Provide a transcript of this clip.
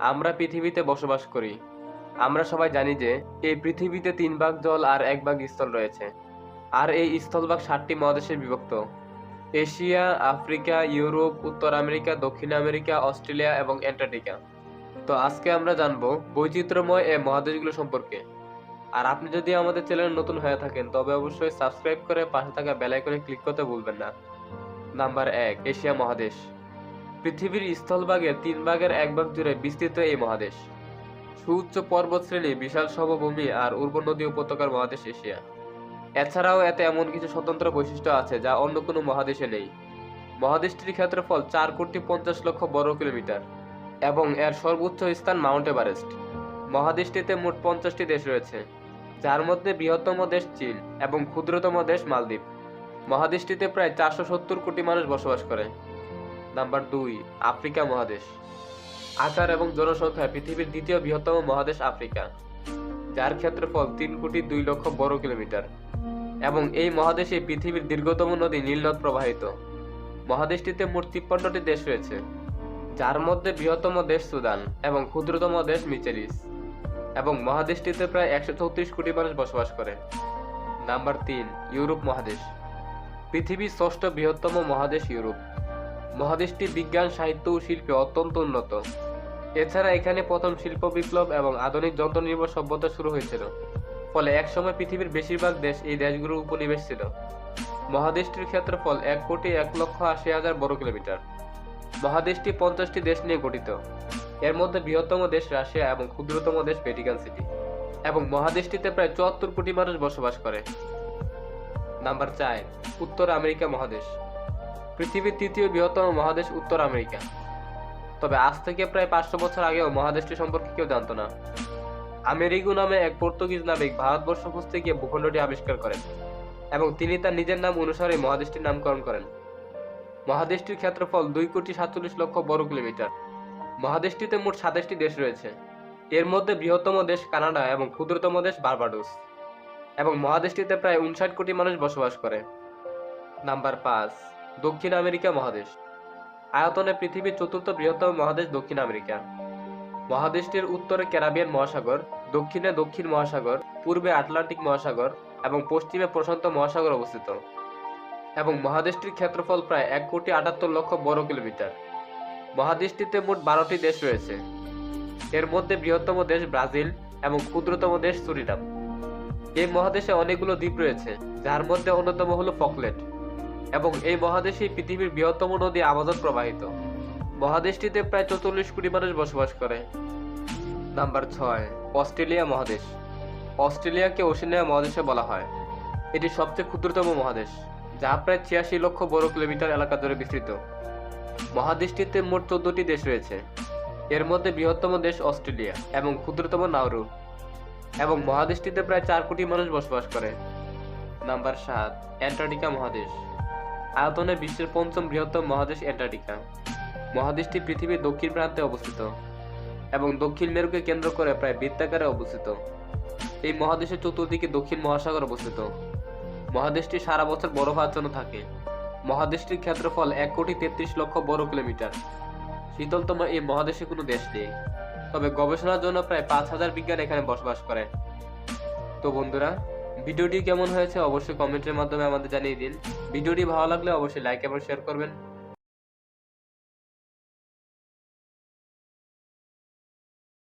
আমরা পৃথিবীতে বসবাস করি। আমরা সবাই জানি যে, এই পৃথিবীতে তিন ভাগ জল আর এক ভাগ স্থল রয়েছে। আর এই স্থলভাগ ষাটটি মহাদেশে বিভক্ত। এশিয়া, আফ্রিকা, ইউরোপ, উত্তর আমেরিকা, দক্ষিণ আমেরিকা, অস্ট্রেলিয়া এবং অ্যান্টার্কটিকা। তো আজকে আমরা জানব বৈচিত্র্যময় এই মহাদেশগুলো সম্পর্কে। আর আপনি যদি আমাদের চ্যানেলে নতুন হয়ে থাকেন, তবে অবশ্যই সাবস্ক্রাইব করে পাশে থাকা বেল আইকনে ক্লিক করতে ভুলবেন না। নাম্বার এক, এশিয়া মহাদেশ। পৃথিবীর স্থলভাগের তিন ভাগের এক ভাগ জুড়ে বিস্তৃত এই মহাদেশ। সুউচ্চ পর্বত শ্রেণি বিশাল সমভূমি আর উর্বর নদী উপত্যকার মহাদেশ এশিয়া। এছাড়াও এতে এমন কিছু স্বতন্ত্র বৈশিষ্ট্য আছে যা অন্য কোনো মহাদেশে নেই। মহাদেশটির ক্ষেত্রফল চার কোটি পঞ্চাশ লক্ষ বর্গ কিলোমিটার এবং এর সর্বোচ্চ স্থান মাউন্ট এভারেস্ট। মহাদেশটিতে মোট পঞ্চাশটি দেশ রয়েছে, যার মধ্যে বৃহত্তম দেশ চীন এবং ক্ষুদ্রতম দেশ মালদ্বীপ। মহাদেশটিতে প্রায় চারশো সত্তর কোটি মানুষ বসবাস করে। নাম্বার দুই, আফ্রিকা মহাদেশ। আকার এবং জনসংখ্যায় পৃথিবীর দ্বিতীয় বৃহত্তম মহাদেশ আফ্রিকা, যার ক্ষেত্রফল তিন কোটি দুই লক্ষ বর্গ কিলোমিটার। এবং এই মহাদেশে পৃথিবীর দীর্ঘতম নদী নীলনদ প্রবাহিত। মহাদেশটিতে মোট তিপ্পান্নটি দেশ রয়েছে, যার মধ্যে বৃহত্তম দেশ সুদান এবং ক্ষুদ্রতম দেশ মিচেলিস। এবং মহাদেশটিতে প্রায় একশো চৌত্রিশ কোটি মানুষ বসবাস করে। নাম্বার তিন, ইউরোপ মহাদেশ। পৃথিবীর ষষ্ঠ বৃহত্তম মহাদেশ ইউরোপ। মহাদেশটি বিজ্ঞান, সাহিত্য ও শিল্পে অত্যন্ত উন্নত। এছাড়া এখানে প্রথম শিল্প বিপ্লব এবং আধুনিক যন্ত্র নির্ভর সভ্যতা শুরু হয়েছিল। ফলে একসময় পৃথিবীর বেশিরভাগ দেশ এই দেশগুলোর উপনিবেশ ছিল। মহাদেশটির ক্ষেত্রফল এক কোটি এক লক্ষ আশি হাজার বর্গ কিলোমিটার। মহাদেশটি পঞ্চাশটি দেশ নিয়ে গঠিত। এর মধ্যে বৃহত্তম দেশ রাশিয়া এবং ক্ষুদ্রতম দেশ ভ্যাটিকান সিটি। এবং মহাদেশটিতে প্রায় চুয়াত্তর কোটি মানুষ বসবাস করে। নাম্বার চার, উত্তর আমেরিকা মহাদেশ। পৃথিবীর তৃতীয় বৃহত্তম মহাদেশ উত্তর আমেরিকা। তবে আজ থেকে প্রায় পাঁচশো বছর আগেও মহাদেশটি সম্পর্কে কেউ জানতো না। আমেরিগো নামে এক পর্তুগিজ নাবিক ভারতবর্ষ খুঁজতে গিয়ে ভূখণ্ডটি আবিষ্কার করেন এবং তিনি তার নিজের নাম অনুসারে মহাদেশটির নামকরণ করেন। মহাদেশটির ক্ষেত্রফল দুই কোটি সাতচল্লিশ লক্ষ বর্গ কিলোমিটার। মহাদেশটিতে মোট সাতাশটি দেশ রয়েছে। এর মধ্যে বৃহত্তম দেশ কানাডা এবং ক্ষুদ্রতম দেশ বার্বাডোস। এবং মহাদেশটিতে প্রায় উনষাট কোটি মানুষ বসবাস করে। নাম্বার পাঁচ। দক্ষিণ আমেরিকা মহাদেশ। আয়তনে পৃথিবীর চতুর্থ বৃহত্তম মহাদেশ দক্ষিণ আমেরিকা। মহাদেশটির উত্তরে ক্যারাবিয়ান মহাসাগর, দক্ষিণে দক্ষিণ মহাসাগর, পূর্বে আটলান্টিক মহাসাগর এবং পশ্চিমে প্রশান্ত মহাসাগর অবস্থিত। এবং মহাদেশটির ক্ষেত্রফল প্রায় এক কোটি আটাত্তর লক্ষ বর্গ কিলোমিটার। মহাদেশটিতে মোট বারোটি দেশ রয়েছে। এর মধ্যে বৃহত্তম দেশ ব্রাজিল এবং ক্ষুদ্রতম দেশ সুরিনাম। এই মহাদেশে অনেকগুলো দ্বীপ রয়েছে, যার মধ্যে অন্যতম হলো ফকল্যান্ড এবং এই মহাদেশেই পৃথিবীর বৃহত্তম নদী আমাজন প্রবাহিত। মহাদেশটিতে প্রায় চৌচল্লিশ কোটি মানুষ বসবাস করে। নাম্বার ছয়, অস্ট্রেলিয়া মহাদেশ। অস্ট্রেলিয়াকে ওশেনিয়া মহাদেশে বলা হয়। এটি সবচেয়ে ক্ষুদ্রতম মহাদেশ, যা প্রায় ছিয়াশি লক্ষ বর্গ কিলোমিটার এলাকা জুড়ে বিস্তৃত। মহাদেশটিতে মোট চোদ্দটি দেশ রয়েছে। এর মধ্যে বৃহত্তম দেশ অস্ট্রেলিয়া এবং ক্ষুদ্রতম নাউরু এবং মহাদেশটিতে প্রায় চার কোটি মানুষ বসবাস করে। নাম্বার সাত, অ্যান্টার্কটিকা মহাদেশ। আয়তনে বিশ্বের পঞ্চম বৃহত্তম মহাদেশ অ্যান্টার্কটিকা। মহাদেশটি পৃথিবীর দক্ষিণ প্রান্তে অবস্থিত এবং দক্ষিণ মেরুকে কেন্দ্র করে প্রায় বৃত্তাকারে অবস্থিত। এই মহাদেশের চতুর্দিকে দক্ষিণ মহাসাগর অবস্থিত। মহাদেশটি সারা বছর বরফ আচ্ছন্ন থাকে। মহাদেশটির ক্ষেত্রফল এক কোটি তেত্রিশ লক্ষ বর্গ কিলোমিটার। শীতলতম এই মহাদেশে কোনো দেশ নেই। তবে গবেষণার জন্য প্রায় পাঁচ হাজার বিজ্ঞান এখানে বসবাস করে। তো বন্ধুরা ভিডিওটি কেমন হয়েছে অবশ্যই কমেন্টের মাধ্যমে আমাদের জানিয়ে দিন। ভিডিওটি ভালো লাগলে অবশ্যই লাইক এবং শেয়ার করবেন।